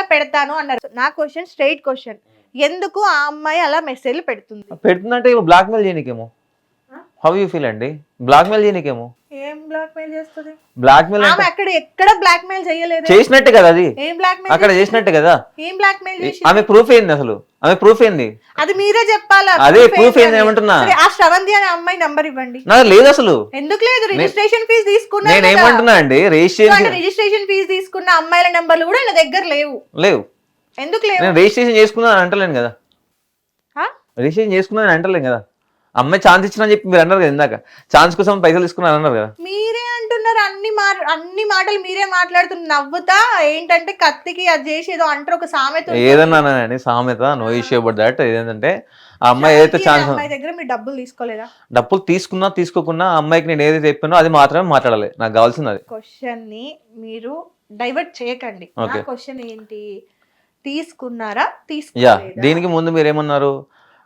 అయ్యాక పెడతాను అన్నారు. నా క్వశ్చన్ స్ట్రైట్ క్వశ్చన్ ఎందుకు ఆ అమ్మాయి అలా మెసేజ్లు పెడుతుంది? పెడుతుందంటే బ్లాక్ మెయిల్ చేయనికేమో? హౌ యూ ఫీల్ అండి? బ్లాక్ మెయిల్ చేయనికేమో? బ్లాక్ మెయిల్ చేస్తుంది? బ్లాక్ మెయిల్ ఆమె అక్కడ ఎక్కడ బ్లాక్ మెయిల్ చేయలేదు? చేసినట్టే కదా అది. ఏం బ్లాక్ మెయిల్ అక్కడ చేసినట్టే కదా. ఏం బ్లాక్ మెయిల్ చేసి ఆమె ప్రూఫ్ ఏంది అసలు? ఆమె ప్రూఫ్ ఏంది? అది మీరే చెప్పాలా? అదే ఏంటి ఏంది. ఏమంటున్నా? ఆ శ్రవంతి అనే అమ్మాయి నంబర్ ఇవ్వండి. నాకు లేదు అసలు. ఎందుకు లేదు? రిజిస్ట్రేషన్ ఫీజు తీసుకున్నా నేను ఏమంటున్నా అండి? రిజిస్ట్రేషన్ రిజిస్ట్రేషన్ ఫీజు తీసుకున్న అమ్మాయిల నంబర్లు కూడా నా దగ్గర లేవు. లేవు. ఎందుకు లేవు? నేను రిజిస్ట్రేషన్ చేసుకున్నా అని అంటలేను కదా? రిజిస్ట్రేషన్ చేసుకున్నా అని అంటలేను కదా. అమ్మాయి ఛాన్స్ ఇచ్చిన చెప్పి మీరు అన్నారు కదా ఇందాక. ఛాన్స్ కోసం పైసలు తీసుకున్నా అన్నారు కదా. మీరే అంటున్నారు అన్ని మా అన్ని మాటలు మీరే మాట్లాడుతున్నారు. నవ్వుతా ఏంటంటే కత్తికి అది చేసి ఏదో అంటారు ఒక సామెత. ఏదన్నా సామెత నో ఇష్యూ అబౌట్ దాట్ ఏంటంటే ఆ అమ్మాయి ఏదైతే ఛాన్స్ అమ్మాయి దగ్గర మీరు డబ్బులు తీసుకోలేదా? డబ్బులు తీసుకున్నా తీసుకోకున్నా ఆ అమ్మాయికి నేను ఏదైతే చెప్పానో అది మాత్రమే మాట్లాడాలి. నాకు కావాల్సింది అది. క్వశ్చన్ని మీరు డైవర్ట్ చేయకండి. నా. క్వశ్చన్ ఏంటి? తీసుకున్నారా? యా తీసుకోలేదా? దీనికి ముందు మీరు ఏమన్నారు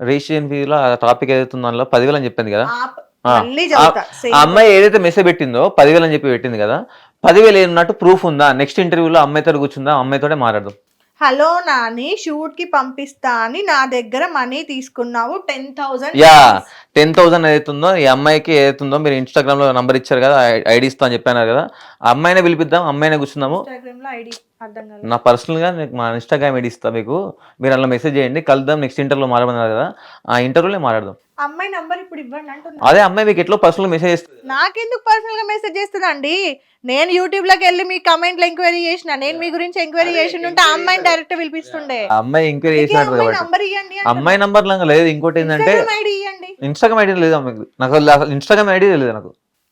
రిజిస్ట్రేషన్ ఫీజులో ఆ టాపిక్ ఏదైతే అందులో పదివేలు అని చెప్పింది కదా? ఆప్- ఆ, మళ్ళీ చదువుతా Same. ఆ అమ్మాయి ఏదైతే మెసేజ్ పెట్టిందో పదివేలు అని చెప్పి పెట్టింది కదా పదివేలు ఏమన్నట్టు ప్రూఫ్ ఉందా? నెక్స్ట్ ఇంటర్వ్యూలో అమ్మాయితో కూర్చుందా? అమ్మాయితోనే మాట్లాడదాం. హలో నాని షూట్కి పంపిస్తా అని నా దగ్గర మనీ తీసుకున్నావు ten thousand yeah ten thousand ఏదైతుందో ఈ అమ్మాయికి ఏదైతుందో మీరు ఇన్స్టాగ్రామ్లో నంబర్ ఇచ్చారు కదా ఐడి ఇస్తా అని చెప్పాను కదా అమ్మాయినే పిలిపిద్దాం అమ్మాయినే కూర్చుందాము. ఇన్స్టాగ్రామ్లో నా పర్సనల్గా మీకు మా ఇన్స్టాగ్రామ్ ఐడి ఇస్తా మీకు మీరు అలా మెసేజ్ చేయండి కలుద్దాం నెక్స్ట్ ఇంటర్వ్యూలో మాట్లాడమన్నారు కదా ఆ ఇంటర్వ్యూలో మాట్లాడదాం. అమ్మాయి నంబర్ ఇప్పుడు ఇవ్వండి అంటున్నా. అదే అమ్మాయి మీకు ఎట్లా పర్సనల్ మెసేజ్ చేస్తుంది? నాకెందుకు పర్సనల్గా మెసేజ్ చేస్తుందండి? నేను యూట్యూబ్లోకి వెళ్ళి మీ కమెంట్లు ఎంక్వైరీ చేసిన నేను మీ గురించి ఎంక్వైరీ చేసి ఉంటే అమ్మాయిని డైరెక్ట్ పిలిపిస్తుండే అమ్మాయి ఎంక్వైరీ చేసినట్టు అమ్మాయి కాబట్టి. నంబర్ ఇవ్వండి అమ్మాయి నంబర్ లాగా లేదు ఇంకోటి ఏంటంటే ఇవ్వండి ఇన్స్టాగ్రామ్ ఐడి లేదు అమ్మాయికి నాకు అసలు ఇన్స్టాగ్రామ్ ఐడి తెలియదు నాకు.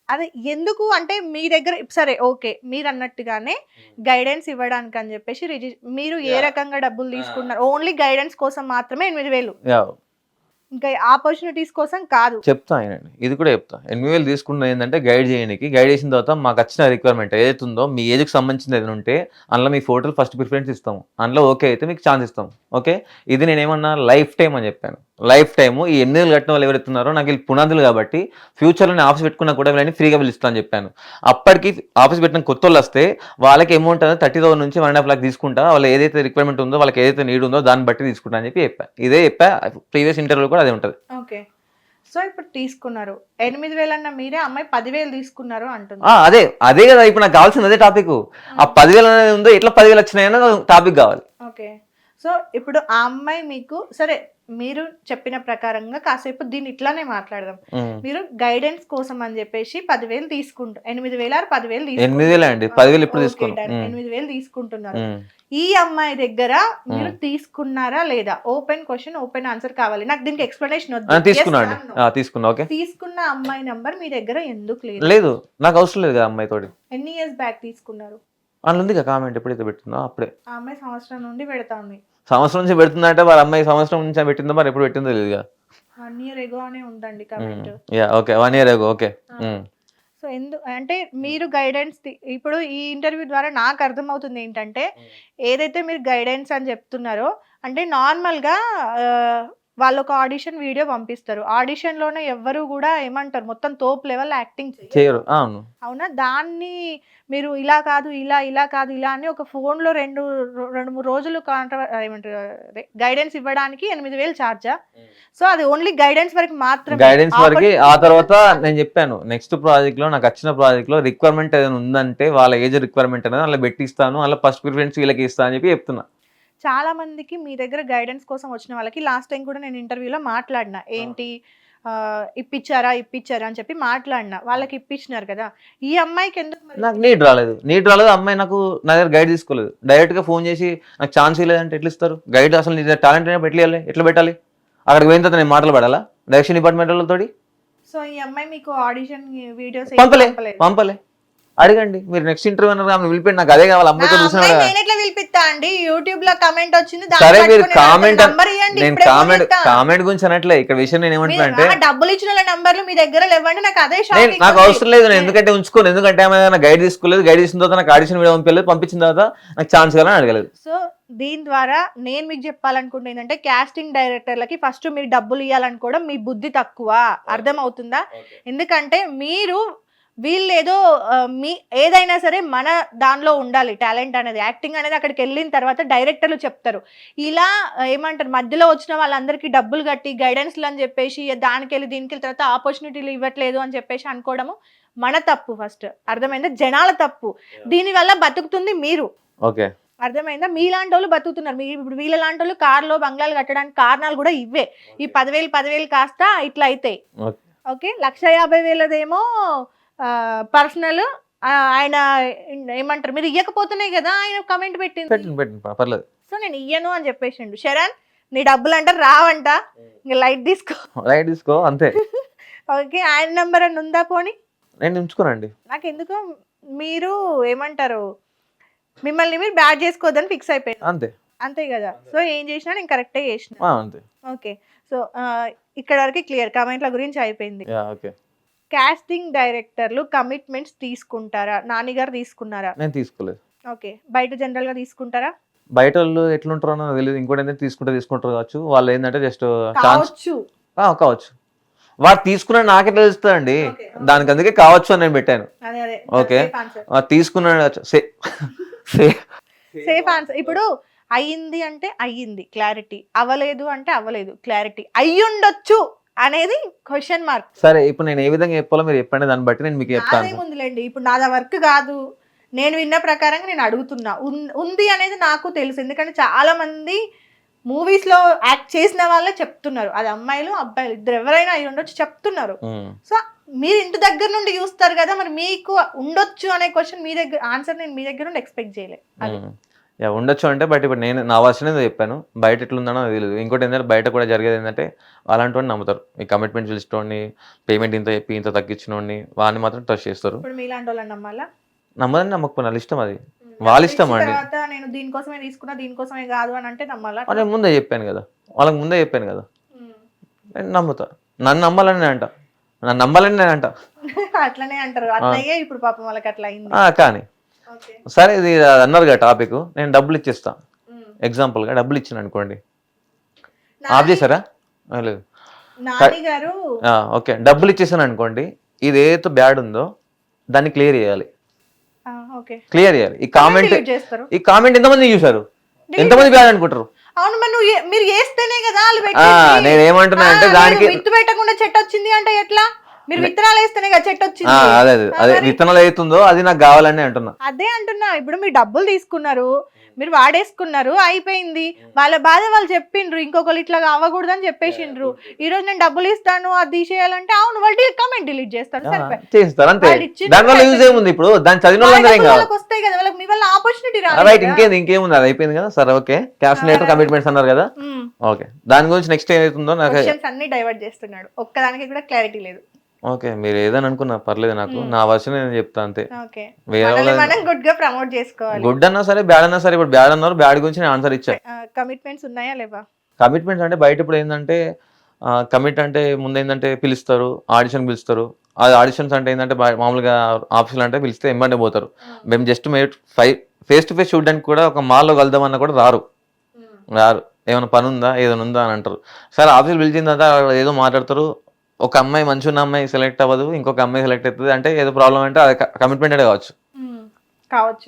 అదే ఎందుకు అంటే మీ దగ్గర సరే ఓకే మీరు అన్నట్టుగానే గైడెన్స్ ఇవ్వడానికి అని చెప్పేసి రిజి- మీరు ఏ రకంగా డబ్బులు తీసుకున్నారు? ఓన్లీ గైడెన్స్ కోసం మాత్రమే ఎనిమిది వేలు. ఇంకా ఆపర్చునిటీస్ కోసం కాదు. చెప్తా ఆయనండి ఇది కూడా చెప్తా. ఎనిమిది వేలు తీసుకున్నది ఏంటంటే గైడ్ చేయడానికి గైడ్ చేసిన తర్వాత మాకు వచ్చిన రిక్వైర్మెంట్ ఏదైతే ఉందో మీ ఏజ్కి సంబంధించిన ఏదైనా ఉంటే అందులో మీ ఫోటోలు ఫస్ట్ ప్రిఫరెన్స్ ఇస్తాము. అందులో ఓకే అయితే మీకు ఛాన్స్ ఇస్తాం ఓకే? ఇది నేనేమన్నా లైఫ్ టైం అని చెప్పాను. లైఫ్ టైము ఈ ఎన్ని వేలు కట్టిన వాళ్ళు ఎవరైతున్నారో నాకు వీళ్ళు పునాదులు కాబట్టి ఫ్యూచర్లో నేను ఆఫీస్ పెట్టుకున్నా కూడా వీళ్ళని ఫ్రీగా పిలుస్తాను అని చెప్పాను. అప్పటికి ఆఫీస్ పెట్టిన కొత్త వాళ్ళు వస్తే వాళ్ళకి అమౌంట్ అనేది థర్టీ థౌసండ్ నుంచి వన్ అండ్ హాఫ్ లాక్ తీసుకుంటా వాళ్ళు ఏదైతే రిక్వైర్మెంట్ ఉందో వాళ్ళకి ఏదైతే నీడ్ ఉందో దాన్ని బట్టి తీసుకుంటా అని చెప్పి చెప్పా. ఇదే చెప్పా ప్రీవియస్ ఇంటర్వ్యూ కూడా అదే ఉంటుంది. ఓకే. సో ఇప్పుడు తీసుకున్నారు. ఎనిమిది వేలు అన్న మీరే అమ్మాయి పదివేలు తీసుకున్నారు అంటుంది. ఆ, అదే అదే కదా ఇప్పుడు నాకు కావాల్సింది అదే టాపిక్ ఆ పదివేలు అనేది ఉందో ఎట్లా పదివేలు వచ్చినాయి అన్నది టాపిక్ కావాలి. ఓకే. సో ఇప్పుడు ఆ అమ్మాయి మీకు సరే మీరు చెప్పిన ప్రకారంగా కాసేపు దీన్ని ఇట్లానే మాట్లాడదాం. మీరు గైడెన్స్ కోసం అని చెప్పేసి పదివేలు తీసుకుంటారు ఎనిమిది వేలు పదివేలు ఎనిమిది వేలే తీసుకుంటున్నారు. ఈ అమ్మాయి దగ్గర మీరు తీసుకున్నారా లేదా? ఓపెన్ క్వశ్చన్ ఓపెన్ ఆన్సర్ కావాలి. నాకు దీనికి ఎక్స్ప్లెనేషన్ వద్దు. తీసుకున్నా అమ్మాయి నంబర్ మీ దగ్గర ఎందుకు లేదు? లేదు. నాకు అవసరం లేదు అమ్మాయి తోటి ఎన్ని ఇయర్స్ బ్యాక్ తీసుకున్నారు? అందులో ఉంది కదా కామెంట్ ఎప్పుడైతే పెట్టిందో అప్పుడే. ఆ అమ్మాయి సంవత్సరం నుండి పెడతాంది. సంవత్సరం నుంచి పెడుతుందంటే వాళ్ళ అమ్మాయి సంవత్సరం నుంచి పెట్టిందో మరి ఎప్పుడు పెట్టిందో తెలియదు కదా వన్ ఇయర్ ఎగో అనే ఉందండి comment yeah okay one year okay um. So ఎందు అంటే మీరు గైడెన్స్ ఇప్పుడు ఈ ఇంటర్వ్యూ ద్వారా నాకు అర్థమవుతుంది ఏంటంటే ఏదైతే మీరు గైడెన్స్ అని చెప్తున్నారో అంటే నార్మల్గా వాళ్ళు ఒక ఆడిషన్ వీడియో పంపిస్తారు. ఆడిషన్లోనే ఎవ్వరు కూడా ఏమంటారు? మొత్తం తోపు లెవెల్ యాక్టింగ్ చేయరు అవును. అవునా? దాన్ని మీరు ఇలా కాదు ఇలా ఇలా కాదు ఇలా అని ఒక phone లో రెండు రెండు మూడు రోజులు కాంట్ర ఏమంటారు గైడెన్స్ ఇవ్వడానికి ఎనిమిది వేలు ఛార్జా సో అది ఓన్లీ గైడెన్స్ వరకు మాత్రమే. గైడెన్స్ వరకు ఆ తర్వాత నేను చెప్పాను నెక్స్ట్ ప్రాజెక్ట్లో నాకు వచ్చిన ప్రాజెక్ట్లో రిక్వైర్మెంట్ ఏదైనా ఉందంటే వాళ్ళ ఏజ్ రిక్వైర్మెంట్ అనేది అలా పెట్టిస్తాను అలా ఫస్ట్ ప్రిఫరెన్స్ వీళ్ళకి ఇస్తాను అని చెప్పి చెప్తున్నా. చాలా మందికి మీ దగ్గర గైడెన్స్ కోసం వచ్చిన వాళ్ళకి లాస్ట్ టైం కూడా నేను ఇంటర్వ్యూలో మాట్లాడినా. ఏంటి? ఇప్పించారా ఇప్పించారా అని చెప్పి మాట్లాడినా. వాళ్ళకి ఇప్పించినారు కదా. ఈ అమ్మాయికి ఎందుకు నాకు నీట్ రాలేదు. నీట్ రాలేదు. అమ్మాయి నాకు నా దగ్గర గైడ్ తీసుకోలేదు. డైరెక్ట్గా ఫోన్ చేసి నాకు ఛాన్స్ ఇవ్వలేదంటే ఎట్లా ఇస్తారు? గైడ్ అసలు నీ టాలెంట్ అయినా పెట్టలేయాలి ఎట్లా పెట్టాలి? అక్కడికి పోయిన తర్వాత నేను మాటలు పడాలా? డైరెక్షన్ డిపార్ట్మెంట్ వాళ్ళతోటి? సో ఈ అమ్మాయి మీకు ఆడిషన్ వీడియోస్ పంపలే. పంపలే. అడగండి మీరు నెక్స్ట్ ఇంటర్వ్యూ అన్నారు ఆమె పిలిపండి నాకు అదే కావాలి. అమ్మాయితో చూసిన అండి? యూట్యూబ్లో కమెంట్ వచ్చింది సరే మీరు కామెంట్ నేను కామెంట్. కామెంట్ గురించి అనట్లే ఇక్కడ విషయం నేను ఏమంటున్నా అంటే డబ్బులు ఇచ్చిన నంబర్లు మీ దగ్గర లేవండి నాకు అదే నాకు అవసరం లేదు నేను ఎందుకంటే ఉంచుకోను ఎందుకంటే ఆమె గైడ్ తీసుకోలేదు గైడ్ తీసిన తర్వాత నాకు ఆడిషన్ వీడియో పంపించలేదు పంపించిన తర్వాత నాకు ఛాన్స్ కావాలని అడగలేదు. సో దీని ద్వారా నేను మీకు చెప్పాలనుకుంటే ఏంటంటే కాస్టింగ్ డైరెక్టర్లకి ఫస్ట్ మీరు డబ్బులు ఇవ్వాలనుకోవడం మీ బుద్ధి తక్కువ. అర్థమవుతుందా? ఎందుకంటే మీరు వీళ్ళు ఏదో మీ ఏదైనా సరే మన దానిలో ఉండాలి. టాలెంట్ అనేది యాక్టింగ్ అనేది అక్కడికి వెళ్ళిన తర్వాత డైరెక్టర్లు చెప్తారు. ఇలా ఏమంటారు మధ్యలో వచ్చిన వాళ్ళందరికీ డబ్బులు కట్టి గైడెన్స్లు అని చెప్పేసి దానికి వెళ్ళి దీనికి వెళ్ళిన తర్వాత ఆపర్చునిటీలు ఇవ్వట్లేదు అని చెప్పేసి అనుకోవడము మన తప్పు ఫస్ట్ అర్థమైందా? జనాల తప్పు. దీనివల్ల బతుకుతుంది మీరు. ఓకే. అర్థమైందా? మీలాంటి వాళ్ళు బతుకుతున్నారు. మీ ఇప్పుడు వీళ్ళ లాంటి వాళ్ళు కార్లో బంగ్లాలు కట్టడానికి కారణాలు కూడా ఇవే. ఈ పదివేలు పదివేలు కాస్త ఇట్లా అవుతాయి ఓకే? లక్ష యాభై వేలదేమో పర్సనల్ ఆయన ఏమంటారు మీరు ఇవ్వకపోతున్నాయి కదా ఆయన కమెంట్ పెట్టింది. పర్లేదు. సో నేను ఇయ్యను అని చెప్పేసిండు. శరణ్ నీ డబ్బులు అంటే రావంట ఇంకా లైట్ తీసుకో. రైట్ తీసుకో అంతే. ఓకే ఆయన నెంబర్ అని ఉందా పోనీ? నేను ఉంచుకోనండి. నాకు ఎందుకో మీరు ఏమంటారు మిమ్మల్ని మీరు బ్యాడ్ చేసుకోవద్దని ఫిక్స్ అయిపోయింది అంతే. అంతే కదా. సో ఏం చేసినా నేను కరెక్టే చేసిన. అంతే. ఓకే సో ఇక్కడ వరకు క్లియర్ కామెంట్ల గురించి అయిపోయింది. ఓకే. కాస్టింగ్ డైరెక్టర్లు కమిట్మెంట్స్ తీసుకుంటారా? నానిగారు తీసుకున్నారా? నేను తీసుకోలేదు. ఓకే. బయట జనరల్గా తీసుకుంటారా? బయట వాళ్ళు ఎట్లుంటారో నాకు తెలియదు ఇంకోటి ఏంటంటే తీసుకుంటే తీసుకుంటారు కావచ్చు. వాళ్ళు ఏంటంటే జస్ట్ ఛాన్స్ కావచ్చు. కావచ్చు. వాడు తీసుకున్న నాకే తెలుస్తుందండి. Okay. దానికి అందుకే కావచ్చు అని నేను పెట్టాను. అదే. ఆ, తీసుకున్నాడు సేఫ్ ఆన్సర్ ఇప్పుడు అయ్యింది అంటే అయ్యింది. క్లారిటీ అవ్వలేదు అంటే అవ్వలేదు క్లారిటీ అయ్యుండొచ్చు. అనేది క్వశ్చన్ మార్క్ సరే ఇప్పుడు నేను ఏ విధంగా చెప్పాలో మీరు చెప్పండి దాన్ని బట్టి నేను మీకు చెప్తాను. నాదేముందిలేండి ఇప్పుడు నాది వర్క్ కాదు. నేను విన్న ప్రకారంగా నేను అడుగుతున్నా. ఉంది అనేది నాకు తెలుసు. ఎందుకంటే చాలా మంది మూవీస్లో యాక్ట్ చేసిన వాళ్ళే చెప్తున్నారు. అది అమ్మాయిలు అబ్బాయిలు ఇద్దరు ఎవరైనా అయి ఉండొచ్చు చెప్తున్నారు. సో మీరు ఇంటి దగ్గర నుండి చూస్తారు కదా మరి మీకు ఉండొచ్చు అనే క్వశ్చన్ మీ దగ్గర ఆన్సర్ నేను మీ దగ్గర నుండి ఎక్స్పెక్ట్ చేయలేదు. యా, ఉండొచ్చు అంటే బట్ ఇప్పుడు నేను నా వర్షన్ ఏదో చెప్పాను. బయట ఎట్లుందనో నాకు తెలియదు ఇంకోటి ఏంటంటే బయట కూడా జరిగేది ఏంటంటే అలాంటి వాడిని నమ్ముతారు. ఈ కమిట్మెంట్ పిలిచినోడిని పేమెంట్ ఇంత చెప్పి ఇంత తగ్గించినోడిని వాడిని మాత్రం ట్రస్ట్ చేస్తారు. నమ్మదని నమ్మకపోయినా ఇష్టం అది. వాళ్ళ ఇష్టం అండి. నేను దీనికోసమే తీసుకున్నా దీనికోసమే కాదు అని అంటే నమ్మాలా? ఆ, నేను ముందే చెప్పాను కదా. వాళ్ళకి ముందే చెప్పాను కదా. నేను నమ్ముతా. నన్ను నమ్మాలని అంట. నన్ను నమ్మాలని నేను అంట. అట్లనే అంటారు. అట్లయ్యే ఇప్పుడు పాపం వాళ్ళకి అట్లా అయింది. కానీ సరే ఇది అన్నారు కదా టాపిక్ నేను డబ్బులు ఇచ్చేస్తా. ఎగ్జాంపుల్గా డబ్బులు ఇచ్చాను అనుకోండి. ఆఫ్ చేశారా? లేదు. ఓకే. డబ్బులు ఇచ్చేసాను అనుకోండి. ఇది ఏదైతే బ్యాడ్ ఉందో దాన్ని క్లియర్ చేయాలి. క్లియర్ చేయాలి. ఈ కామెంట్ ఈ కామెంట్ ఎంతమంది చూసారు ఎంతమంది బ్యాడ్ అనుకుంటారు? అవును మరి వేస్తేనే కదా వాళ్ళు ఆ, పెట్టేది. నేను ఏమంటున్నా ఆ, అంటే దానికి పెట్టకుండా చెట్టు వచ్చింది అంటే ఎట్లా? మీరు విత్తనాలు వేస్తేనే కదా చెట్టు వచ్చింది. అదే అదే విత్తనాలు అవుతుందో అది నాకు కావాలని అంటున్నా. అదే అంటున్నా. ఇప్పుడు మీరు డబ్బులు తీసుకున్నారు మీరు వాడేసుకున్నారు అయిపోయింది. వాళ్ళ బాధ వాళ్ళు చెప్పిండ్రు ఇంకొకరు ఇట్లా అవ్వకూడదని చెప్పేసిండ్రు. ఈ రోజు నేను డబ్బులు ఇస్తాను అది తీసేయాలంటే అవును వాళ్ళు కమెంట్ డిలీట్ చేస్తారు సరిపోయి? చేస్తారు అంతే. దానివల్ల యూజ్. ఏముంది ఇప్పుడు? దాని చదివిన వాళ్ళకి వస్తాయి కదా వాళ్ళకి మీ వల్ల ఆపర్చునిటీ రైట్ ఇంకేంది ఇంకేముంది? అది అయిపోయింది కదా? సరే ఓకే. క్యాష్ లేటర్ కమిట్మెంట్స్ అన్నారు కదా? ఓకే. దాని గురించి నెక్స్ట్ ఏమవుతుందో నాకు అన్ని డైవర్ట్ చేస్తున్నాడు. ఒక్కదానికి కూడా క్లారిటీ లేదు. ఓకే మీరు ఏదని అనుకున్నా పర్లేదు నాకు. నా వర్షన్ నేను చెప్తా అంతే. ఓకే. వేరే మనల్ని వాళ్ళ మనం గుడ్గా ప్రమోట్ చేసుకోవాలి. గుడ్ అన్నా సరే బ్యాడ్ అన్నా సరే ఇప్పుడు బ్యాడ్ అన్నారు బ్యాడ్ గురించి నేను ఆన్సర్ ఇచ్చా. కమిట్మెంట్స్ ఉన్నాయా లేవా? కమిట్మెంట్స్ అంటే బయట ఇప్పుడు ఏంటంటే కమిట్ అంటే ముందు ఏంటంటే పిలుస్తారు ఆడిషన్ పిలుస్తారు. అది ఆడిషన్స్ అంటే ఏంటంటే బయ- మామూలుగా ఆఫీసులు అంటే పిలిస్తే ఎంబండే పోతారు. మేము. జస్ట్ మే ఫై ఫేస్ టు ఫేస్ చూడడానికి కూడా ఒక మాల్లో కలుద్దామన్నా కూడా రారు. రారు. ఏమైనా పని ఉందా? ఏదైనా ఉందా అని అంటారు. సరే ఆఫీస్ పిలిచిన తర్వాత వాళ్ళు ఏదో మాట్లాడతారు ఒక అమ్మాయి మంచి ఉన్న అమ్మాయి సెలెక్ట్ అవ్వదు ఇంకొక అమ్మాయి సెలెక్ట్ అవుతుంది. అంటే ఏదో ప్రాబ్లం అంటే అది కమిట్మెంట్ అదే కావచ్చు.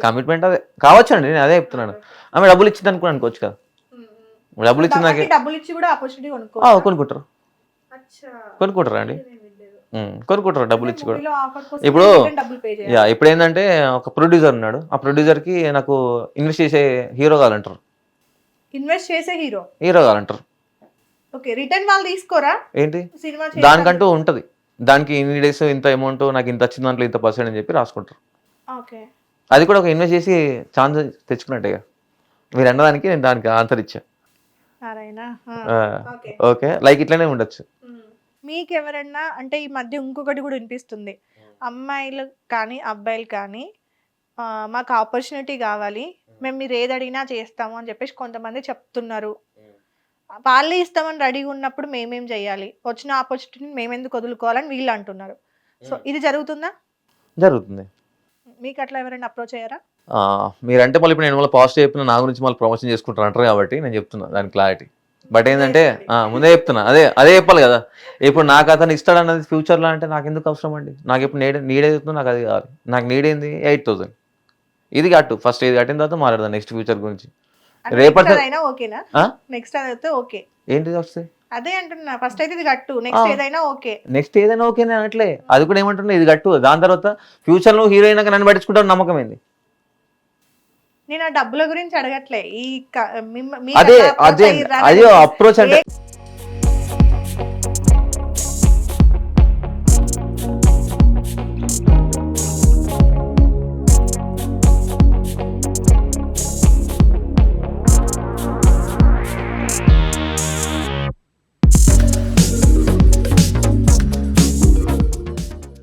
కమిట్మెంట్ అదే. కావచ్చు అండి నేను అదే చెప్తున్నాను. ఆమె డబ్బులు ఇచ్చింది అనుకుని అనుకోవచ్చు కదా. డబ్బులు ఇచ్చింది నాకే డబ్బులు ఇచ్చి కూడా ఆపర్చునిటీ కొనుక్కో ఆ, కొనుక్కుంటారు. కొనుక్కుంటారా అండి? కొనుక్కుంటారు డబ్బులు ఇచ్చి కూడా. ఇప్పుడు- ఇప్పుడు ఏంటంటే ఒక ప్రొడ్యూసర్ ఉన్నాడు. ఆ ప్రొడ్యూసర్కి నాకు ఇన్వెస్ట్ చేసే హీరో కావాలంటారు. ఇన్వెస్ట్ చేసే హీరో హీరో కావాలంటారు. ఓకే రిటర్న్ వాళ్ళు తీసుకోరా? ఏంటి? సినిమా దానికంటూ ఉంటది. దానికి ఇన్ని డేస్ ఇంత అమౌంట్ నాకు ఇంత వచ్చిన దాంట్లో ఇంత పర్సెంట్ అని చెప్పి రాసుకుంటారు. ఓకే. అది కూడా ఒక ఇన్వెస్ట్ చేసి ఛాన్స్ తెచ్చుకున్నట్టే మీరు అన్నదానికి నేను దానికి ఆన్సర్ ఇచ్చా. ఓకే. లైక్ ఇట్లనే ఉండొచ్చు. మీకు ఎవరన్నా అంటే ఈ మధ్య ఇంకొకటి కూడా వినిపిస్తుంది. అమ్మాయిలు కానీ అబ్బాయిలు కానీ మాకు ఆపర్చునిటీ కావాలి. మేము మీరు ఏది అడిగినా చేస్తాము అని చెప్పేసి కొంతమంది చెప్తున్నారు. వాళ్ళే ఇస్తామని రెడీగా ఉన్నప్పుడు మేమేం చేయాలి? వచ్చిన ఆపర్చునిటీని మేమెందుకు వదులుకోవాలని వీళ్ళు అంటున్నారు. సో ఇది జరుగుతుందా? జరుగుతుంది. మీకు అట్లా ఎవరైనా అప్రోచ్ అయ్యారా? మీరంటే మళ్ళీ ఇప్పుడు నేను మళ్ళీ పాజిటివ్ చెప్పిన నా గురించి మళ్ళీ ప్రమోషన్ చేసుకుంటారు అంటారు కాబట్టి నేను చెప్తున్నా దాని క్లారిటీ బట్ ఏంటంటే ముందే చెప్తున్నా. అదే అదే చెప్పాలి కదా. ఇప్పుడు నాకు అతను ఇస్తాడు అన్నది ఫ్యూచర్లో అంటే నాకు ఎందుకు అవసరం అండి? నాకు ఇప్పుడు నీడ్ నీడ్ ఏదైతుందో నాకు అది కావాలి. నాకు నీడ్ ఏంది ఎయిట్ థౌసండ్ ఇది కట్టు. ఫస్ట్ ఇది కట్టిన తర్వాత మాట్లాడదాం నెక్స్ట్ ఫ్యూచర్ గురించి. రేపటి- ఓకేనా? నెక్స్ట్ అయితే ఓకే ఏంటిది వస్తుంది అదే అంటున్నా ఫస్ట్ అయితే ఇది కట్టు నెక్స్ట్. ఏదైనా ఓకే నెక్స్ట్ ఏదైనా ఓకే నేను అనట్లే అది కూడా ఏమంటున్నా ఇది కట్టు దాని తర్వాత ఫ్యూచర్లో హీరోయిన్ నన్ను పట్టించుకుంటాను నమ్మకం ఏంది నేను ఆ డబ్బుల గురించి అడగట్లే ఈ అదే అదే అదే అప్రోచ్ అంటే